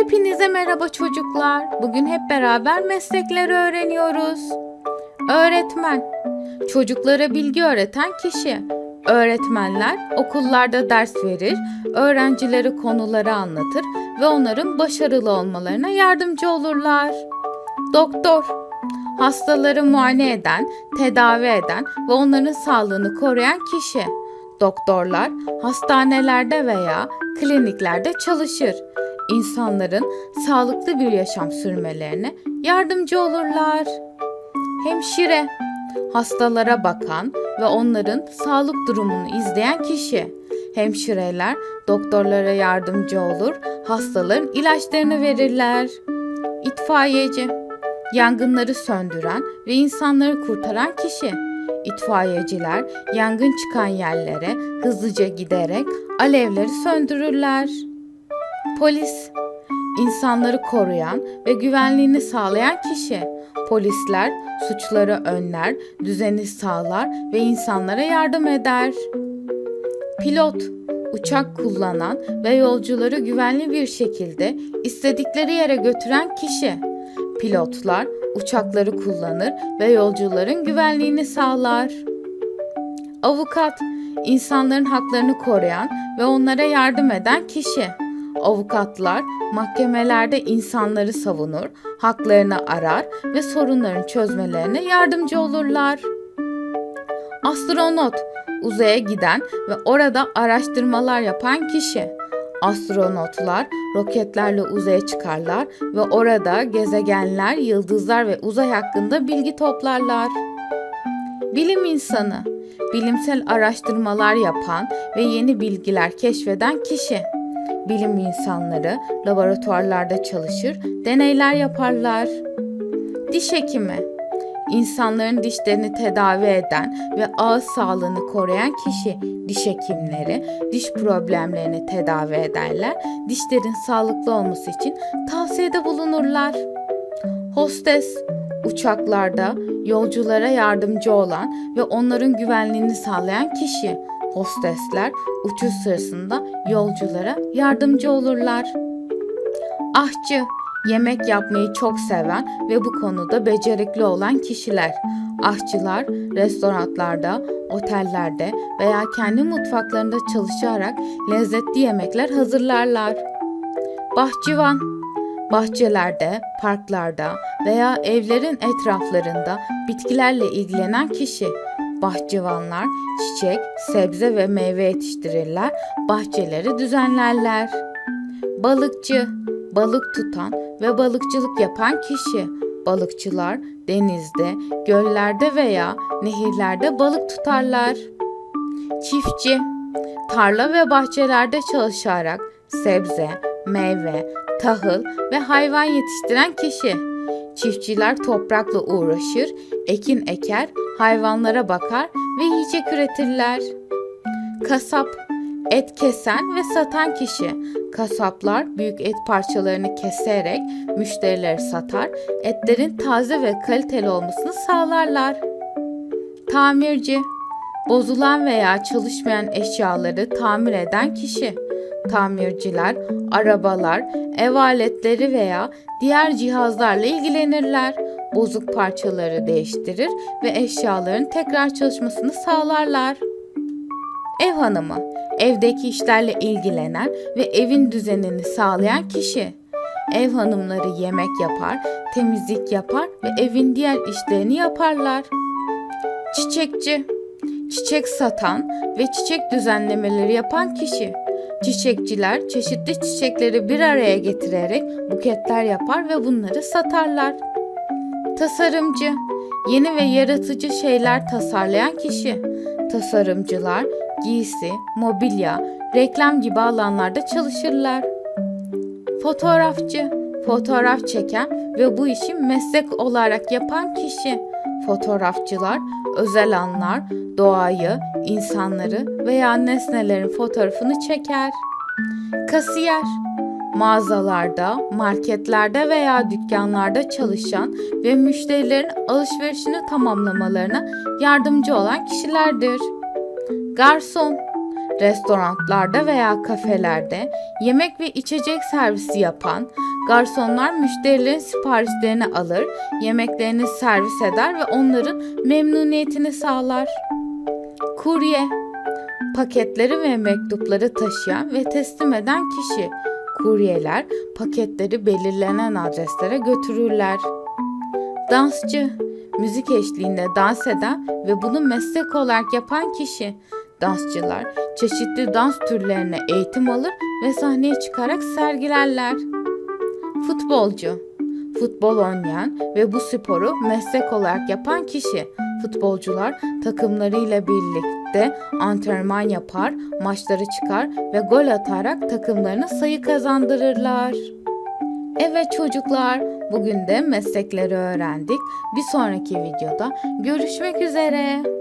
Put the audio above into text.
Hepinize merhaba çocuklar. Bugün hep beraber meslekleri öğreniyoruz. Öğretmen, çocuklara bilgi öğreten kişi. Öğretmenler okullarda ders verir, öğrencilere konuları anlatır ve onların başarılı olmalarına yardımcı olurlar. Doktor, hastaları muayene eden, tedavi eden ve onların sağlığını koruyan kişi. Doktorlar hastanelerde veya kliniklerde çalışır. İnsanların sağlıklı bir yaşam sürmelerine yardımcı olurlar. Hemşire, hastalara bakan ve onların sağlık durumunu izleyen kişi. Hemşireler doktorlara yardımcı olur, hastaların ilaçlarını verirler. İtfaiyeci, yangınları söndüren ve insanları kurtaran kişi. İtfaiyeciler yangın çıkan yerlere hızlıca giderek alevleri söndürürler. Polis, insanları koruyan ve güvenliğini sağlayan kişi. Polisler suçları önler, düzeni sağlar ve insanlara yardım eder. Pilot, uçak kullanan ve yolcuları güvenli bir şekilde istedikleri yere götüren kişi. Pilotlar uçakları kullanır ve yolcuların güvenliğini sağlar. Avukat, insanların haklarını koruyan ve onlara yardım eden kişi. Avukatlar mahkemelerde insanları savunur, haklarını arar ve sorunların çözmelerine yardımcı olurlar. Astronot, uzaya giden ve orada araştırmalar yapan kişi. Astronotlar roketlerle uzaya çıkarlar ve orada gezegenler, yıldızlar ve uzay hakkında bilgi toplarlar. Bilim insanı, bilimsel araştırmalar yapan ve yeni bilgiler keşfeden kişi. Bilim insanları laboratuvarlarda çalışır, deneyler yaparlar. Diş hekimi, insanların dişlerini tedavi eden ve ağız sağlığını koruyan kişi. Diş hekimleri diş problemlerini tedavi ederler, dişlerin sağlıklı olması için tavsiyede bulunurlar. Hostes, uçaklarda yolculara yardımcı olan ve onların güvenliğini sağlayan kişi. Hostesler uçuş sırasında yolculara yardımcı olurlar. Aşçı, yemek yapmayı çok seven ve bu konuda becerikli olan kişiler. Aşçılar restoranlarda, otellerde veya kendi mutfaklarında çalışarak lezzetli yemekler hazırlarlar. Bahçıvan, bahçelerde, parklarda veya evlerin etraflarında bitkilerle ilgilenen kişi. Bahçıvanlar çiçek, sebze ve meyve yetiştirirler, bahçeleri düzenlerler. Balıkçı, balık tutan ve balıkçılık yapan kişi. Balıkçılar denizde, göllerde veya nehirlerde balık tutarlar. Çiftçi, tarla ve bahçelerde çalışarak sebze, meyve, tahıl ve hayvan yetiştiren kişi. Çiftçiler toprakla uğraşır, ekin eker, hayvanlara bakar ve yiyecek üretirler. Kasap, et kesen ve satan kişi. Kasaplar büyük et parçalarını keserek müşterilere satar, etlerin taze ve kaliteli olmasını sağlarlar. Tamirci, bozulan veya çalışmayan eşyaları tamir eden kişi. Tamirciler, arabalar, ev aletleri veya diğer cihazlarla ilgilenirler. Bozuk parçaları değiştirir ve eşyaların tekrar çalışmasını sağlarlar. Ev hanımı, evdeki işlerle ilgilenen ve evin düzenini sağlayan kişi. Ev hanımları yemek yapar, temizlik yapar ve evin diğer işlerini yaparlar. Çiçekçi, çiçek satan ve çiçek düzenlemeleri yapan kişi. Çiçekçiler çeşitli çiçekleri bir araya getirerek buketler yapar ve bunları satarlar. Tasarımcı, yeni ve yaratıcı şeyler tasarlayan kişi. Tasarımcılar giysi, mobilya, reklam gibi alanlarda çalışırlar. Fotoğrafçı, fotoğraf çeken ve bu işi meslek olarak yapan kişi. Fotoğrafçılar özel anlar, doğayı, insanları veya nesnelerin fotoğrafını çeker. Kasiyer, mağazalarda, marketlerde veya dükkanlarda çalışan ve müşterilerin alışverişini tamamlamalarına yardımcı olan kişilerdir. Garson, restoranlarda veya kafelerde yemek ve içecek servisi yapan, Garsonlar müşterilerin siparişlerini alır, yemeklerini servis eder ve onların memnuniyetini sağlar. Kurye paketleri ve mektupları taşıyan ve teslim eden kişi. Kuryeler paketleri belirlenen adreslere götürürler. Dansçı müzik eşliğinde dans eden ve bunu meslek olarak yapan kişi. Dansçılar çeşitli dans türlerine eğitim alır ve sahneye çıkarak sergilerler. Futbolcu futbol oynayan ve bu sporu meslek olarak yapan kişi. Futbolcular takımlarıyla birlikte antrenman yapar, maçlara çıkar ve gol atarak takımlarına sayı kazandırırlar. Evet çocuklar, bugün de meslekleri öğrendik. Bir sonraki videoda görüşmek üzere.